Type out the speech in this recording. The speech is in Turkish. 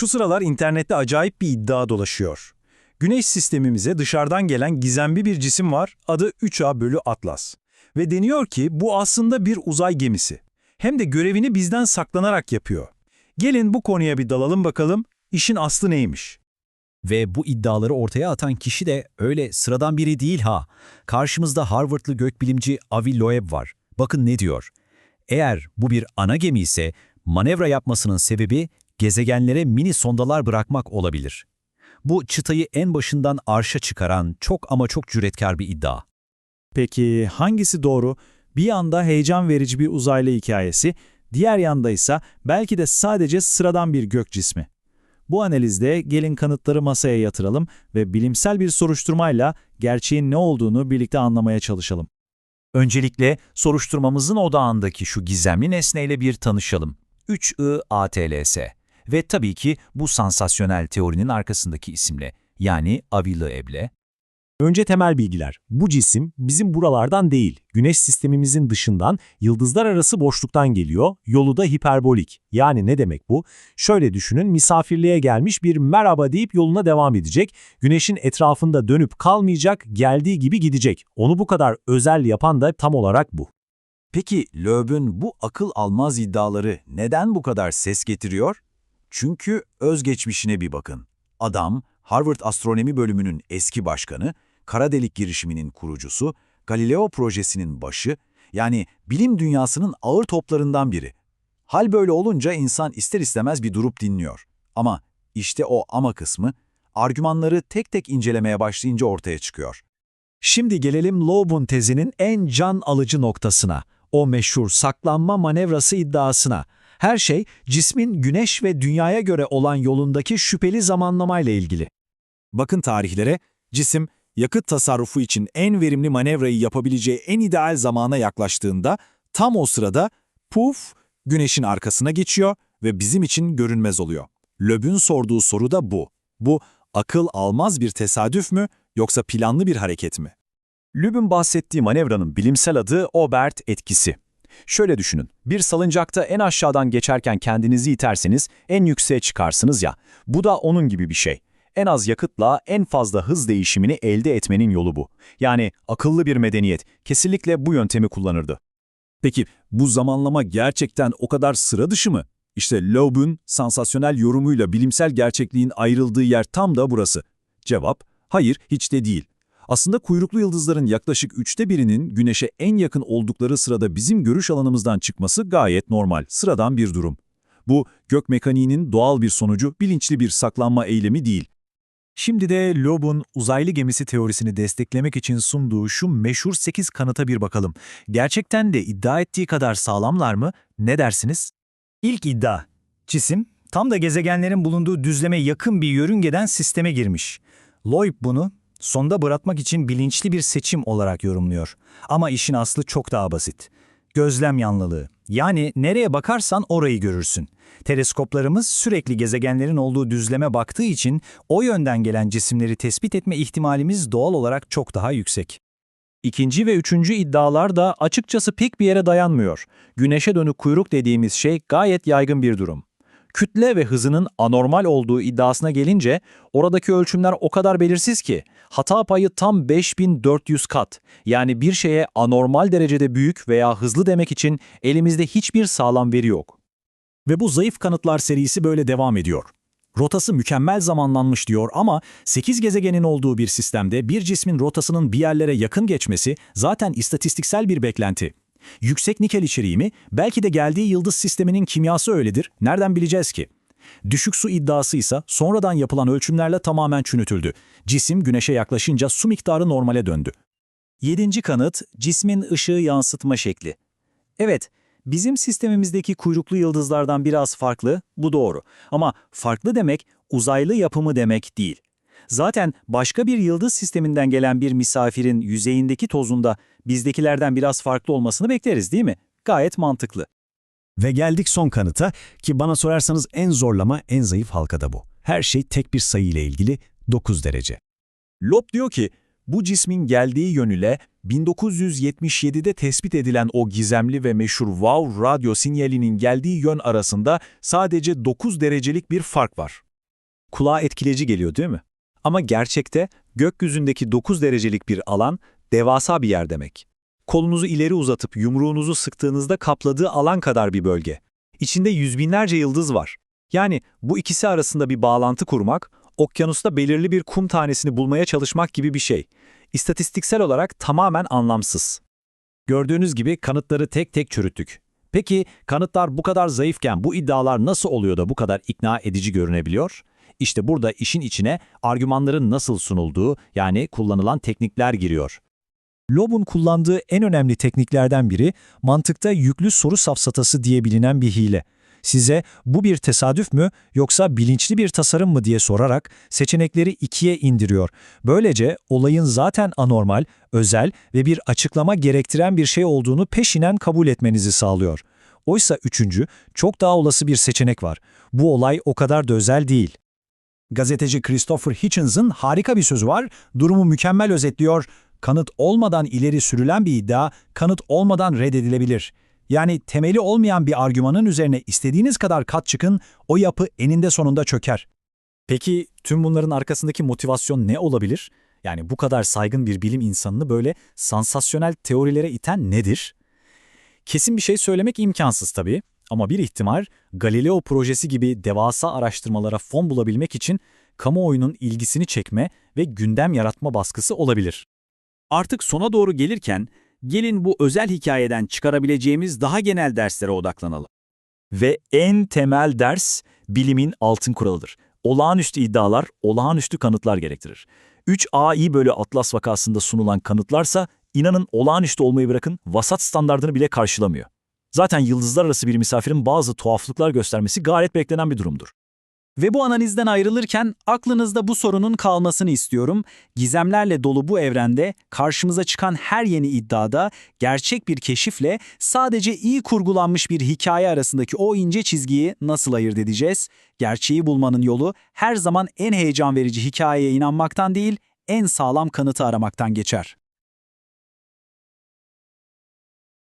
Şu sıralar internette acayip bir iddia dolaşıyor. Güneş sistemimize dışarıdan gelen gizemli bir cisim var, adı 3A bölü Atlas. Ve deniyor ki bu aslında bir uzay gemisi. Hem de görevini bizden saklanarak yapıyor. Gelin bu konuya bir dalalım bakalım, işin aslı neymiş? Ve bu iddiaları ortaya atan kişi de öyle sıradan biri değil ha. Karşımızda Harvardlı gökbilimci Avi Loeb var. Bakın ne diyor. Eğer bu bir ana gemi ise manevra yapmasının sebebi gezegenlere mini sondalar bırakmak olabilir. Bu çıtayı en başından arşa çıkaran çok ama çok cüretkar bir iddia. Peki hangisi doğru? Bir yanda heyecan verici bir uzaylı hikayesi, diğer yanda ise belki de sadece sıradan bir gök cismi. Bu analizde gelin kanıtları masaya yatıralım ve bilimsel bir soruşturmayla gerçeğin ne olduğunu birlikte anlamaya çalışalım. Öncelikle soruşturmamızın odağındaki şu gizemli nesneyle bir tanışalım. 3I ATLS ve tabii ki bu sansasyonel teorinin arkasındaki isimle yani Avi Loeb'le Önce temel bilgiler. Bu cisim bizim buralardan değil, güneş sistemimizin dışından, yıldızlar arası boşluktan geliyor, yolu da hiperbolik. Yani ne demek bu? Şöyle düşünün, misafirliğe gelmiş bir merhaba deyip yoluna devam edecek, güneşin etrafında dönüp kalmayacak, geldiği gibi gidecek. Onu bu kadar özel yapan da tam olarak bu. Peki Loeb'ün bu akıl almaz iddiaları neden bu kadar ses getiriyor? Çünkü özgeçmişine bir bakın. Adam, Harvard Astronomi Bölümünün eski başkanı, kara delik girişiminin kurucusu, Galileo projesinin başı, yani bilim dünyasının ağır toplarından biri. Hal böyle olunca insan ister istemez bir durup dinliyor. Ama işte o ama kısmı, argümanları tek tek incelemeye başlayınca ortaya çıkıyor. Şimdi gelelim Loeb'un tezinin en can alıcı noktasına. O meşhur saklanma manevrası iddiasına. Her şey cismin güneş ve dünyaya göre olan yolundaki şüpheli zamanlamayla ilgili. Bakın tarihlere, cisim yakıt tasarrufu için en verimli manevrayı yapabileceği en ideal zamana yaklaştığında tam o sırada puf güneşin arkasına geçiyor ve bizim için görünmez oluyor. Löb'ün sorduğu soru da bu. Bu akıl almaz bir tesadüf mü yoksa planlı bir hareket mi? Lüb'ün bahsettiği manevranın bilimsel adı Obert etkisi. Şöyle düşünün, bir salıncakta en aşağıdan geçerken kendinizi iterseniz en yükseğe çıkarsınız ya, bu da onun gibi bir şey. En az yakıtla en fazla hız değişimini elde etmenin yolu bu. Yani akıllı bir medeniyet kesinlikle bu yöntemi kullanırdı. Peki bu zamanlama gerçekten o kadar sıra dışı mı? İşte Loeb'ün sansasyonel yorumuyla bilimsel gerçekliğin ayrıldığı yer tam da burası. Cevap, hayır hiç de değil. Aslında kuyruklu yıldızların yaklaşık üçte birinin Güneş'e en yakın oldukları sırada bizim görüş alanımızdan çıkması gayet normal, sıradan bir durum. Bu, gök mekaniğinin doğal bir sonucu, bilinçli bir saklanma eylemi değil. Şimdi de Loeb'un uzaylı gemisi teorisini desteklemek için sunduğu şu meşhur 8 kanıta bir bakalım. Gerçekten de iddia ettiği kadar sağlamlar mı? Ne dersiniz? İlk iddia. Cisim, tam da gezegenlerin bulunduğu düzleme yakın bir yörüngeden sisteme girmiş. Loeb bunu sonda bırakmak için bilinçli bir seçim olarak yorumluyor. Ama işin aslı çok daha basit. Gözlem yanlılığı. Yani nereye bakarsan orayı görürsün. Teleskoplarımız sürekli gezegenlerin olduğu düzleme baktığı için o yönden gelen cisimleri tespit etme ihtimalimiz doğal olarak çok daha yüksek. İkinci ve üçüncü iddialar da açıkçası pek bir yere dayanmıyor. Güneşe dönük kuyruk dediğimiz şey gayet yaygın bir durum. Kütle ve hızının anormal olduğu iddiasına gelince oradaki ölçümler o kadar belirsiz ki hata payı tam 5400 kat. Yani bir şeye anormal derecede büyük veya hızlı demek için elimizde hiçbir sağlam veri yok. Ve bu zayıf kanıtlar serisi böyle devam ediyor. Rotası mükemmel zamanlanmış diyor ama 8 gezegenin olduğu bir sistemde bir cismin rotasının bir yerlere yakın geçmesi zaten istatistiksel bir beklenti. Yüksek nikel içeriği mi? Belki de geldiği yıldız sisteminin kimyası öyledir. Nereden bileceğiz ki? Düşük su iddiası ise sonradan yapılan ölçümlerle tamamen çürütüldü. Cisim güneşe yaklaşınca su miktarı normale döndü. Yedinci kanıt, cismin ışığı yansıtma şekli. Evet, bizim sistemimizdeki kuyruklu yıldızlardan biraz farklı, bu doğru. Ama farklı demek uzaylı yapımı demek değil. Zaten başka bir yıldız sisteminden gelen bir misafirin yüzeyindeki tozunda bizdekilerden biraz farklı olmasını bekleriz değil mi? Gayet mantıklı. Ve geldik son kanıta ki bana sorarsanız en zorlama, en zayıf halkada bu. Her şey tek bir sayı ile ilgili 9 derece. Lob diyor ki, bu cismin geldiği yönüyle 1977'de tespit edilen o gizemli ve meşhur WOW radyo sinyalinin geldiği yön arasında sadece 9 derecelik bir fark var. Kulağa etkileyici geliyor değil mi? Ama gerçekte gökyüzündeki 9 derecelik bir alan devasa bir yer demek. Kolunuzu ileri uzatıp yumruğunuzu sıktığınızda kapladığı alan kadar bir bölge. İçinde yüz binlerce yıldız var. Yani bu ikisi arasında bir bağlantı kurmak, okyanusta belirli bir kum tanesini bulmaya çalışmak gibi bir şey. İstatistiksel olarak tamamen anlamsız. Gördüğünüz gibi kanıtları tek tek çürüttük. Peki kanıtlar bu kadar zayıfken bu iddialar nasıl oluyor da bu kadar ikna edici görünebiliyor? İşte burada işin içine argümanların nasıl sunulduğu yani kullanılan teknikler giriyor. Loeb'un kullandığı en önemli tekniklerden biri mantıkta yüklü soru safsatası diye bilinen bir hile. Size bu bir tesadüf mü yoksa bilinçli bir tasarım mı diye sorarak seçenekleri ikiye indiriyor. Böylece olayın zaten anormal, özel ve bir açıklama gerektiren bir şey olduğunu peşinen kabul etmenizi sağlıyor. Oysa üçüncü, çok daha olası bir seçenek var. Bu olay o kadar da özel değil. Gazeteci Christopher Hitchens'ın harika bir sözü var, durumu mükemmel özetliyor. Kanıt olmadan ileri sürülen bir iddia, kanıt olmadan reddedilebilir. Yani temeli olmayan bir argümanın üzerine istediğiniz kadar kat çıkın, o yapı eninde sonunda çöker. Peki tüm bunların arkasındaki motivasyon ne olabilir? Yani bu kadar saygın bir bilim insanını böyle sansasyonel teorilere iten nedir? Kesin bir şey söylemek imkansız tabii ama bir ihtimal Galileo projesi gibi devasa araştırmalara fon bulabilmek için kamuoyunun ilgisini çekme ve gündem yaratma baskısı olabilir. Artık sona doğru gelirken gelin bu özel hikayeden çıkarabileceğimiz daha genel derslere odaklanalım. Ve en temel ders bilimin altın kuralıdır. Olağanüstü iddialar, olağanüstü kanıtlar gerektirir. 3AI bölü Atlas vakasında sunulan kanıtlarsa inanın olağanüstü olmayı bırakın vasat standardını bile karşılamıyor. Zaten yıldızlar arası bir misafirin bazı tuhaflıklar göstermesi gayet beklenen bir durumdur. Ve bu analizden ayrılırken aklınızda bu sorunun kalmasını istiyorum. Gizemlerle dolu bu evrende karşımıza çıkan her yeni iddiada gerçek bir keşifle sadece iyi kurgulanmış bir hikaye arasındaki o ince çizgiyi nasıl ayırt edeceğiz? Gerçeği bulmanın yolu her zaman en heyecan verici hikayeye inanmaktan değil, en sağlam kanıtı aramaktan geçer.